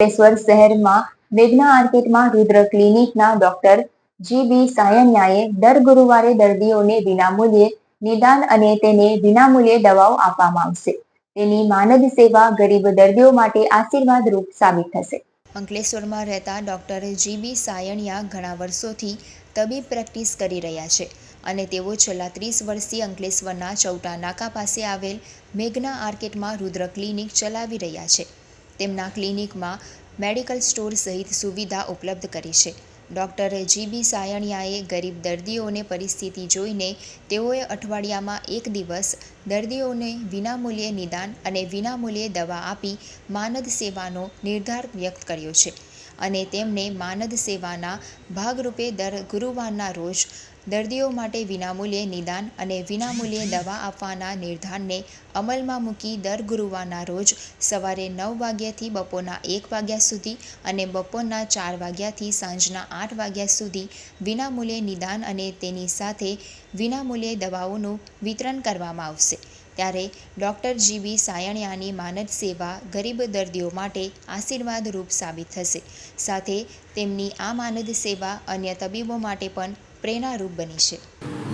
અંકલેશ્વર શહેરમાં મેઘના આર્કેટમાં રુદ્ર ક્લિનિકના ડોક્ટર જી બી સાયન્યાએ દર ગુરુવારે દર્દીઓને વિનામૂલ્યે નિદાન અને તેને વિનામૂલ્યે દવાઓ આપવામાં આવશે. તેની માનદ સેવા ગરીબ દર્દીઓ માટે આશીર્વાદરૂપ સાબિત થશે. અંકલેશ્વરમાં રહેતા ડોક્ટર જીબી સાયણિયા ઘણા વર્ષોથી તબીબ પ્રેક્ટિસ કરી રહ્યા છે અને તેઓ છેલ્લા ત્રીસ વર્ષથી અંકલેશ્વરના ચૌટા નાકા પાસે આવેલ મેઘના આર્કેટમાં રુદ્ર ક્લિનિક ચલાવી રહ્યા છે. તેમના ક્લિનિકમાં મેડિકલ સ્ટોર સહિત સુવિધા ઉપલબ્ધ કરી છે. ડૉક્ટર જીબી સાયણિયાએ ગરીબ દર્દીઓને પરિસ્થિતિ જોઈને તેઓએ અઠવાડિયામાં એક દિવસ દર્દીઓને વિનામૂલ્યે નિદાન અને વિનામૂલ્યે દવા આપી માનદ સેવાનો નિર્ધાર વ્યક્ત કર્યો છે. અને તેમને માનદ સેવાના ભાગરૂપે દર ગુરુવારના રોજ દર્દીઓ માટે વિનામૂલ્યે નિદાન અને વિનામૂલ્યે દવા આપવાના નિર્ધારને અમલમાં મૂકી દર ગુરુવારના રોજ સવારે નવ વાગ્યાથી બપોરના એક વાગ્યા સુધી અને બપોરના ચાર વાગ્યાથી સાંજના આઠ વાગ્યા સુધી વિનામૂલ્યે નિદાન અને તેની સાથે વિનામૂલ્યે દવાઓનું વિતરણ કરવામાં આવશે. ત્યારે ડૉક્ટર જીબી સાયણિયાની માનદ સેવા ગરીબ દર્દીઓ માટે આશીર્વાદરૂપ સાબિત થશે. સાથે તેમની આ માનદ સેવા અન્ય તબીબો માટે પણ પ્રેરણારૂપ બની છે.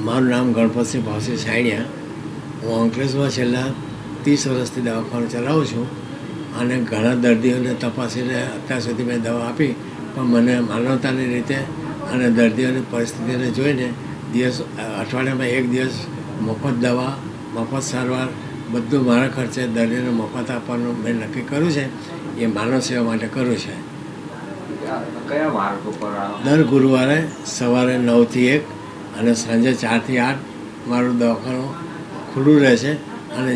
મારું નામ ગણપતસિંહ ભાવસિંહ સાયડિયા હું અંકલેશ્વર છેલ્લા ત્રીસ વર્ષથી દવાખાનું ચલાવું છું અને ઘણા દર્દીઓને તપાસીને અત્યાર સુધી મેં દવા આપી, પણ મને માનવતાની રીતે અને દર્દીઓની પરિસ્થિતિને જોઈને દિવસ, અઠવાડિયામાં એક દિવસ મફત દવા, મફત સારવાર, બધું મારા ખર્ચે દર્દીને મફત આપવાનું મેં નક્કી કર્યું છે. એ માનવ સેવા માટે કર્યું છે. દર ગુરુવારે સવારે નવથી એક અને સાંજે ચારથી આઠ મારું દવાખાનું ખુલ્લું રહે છે અને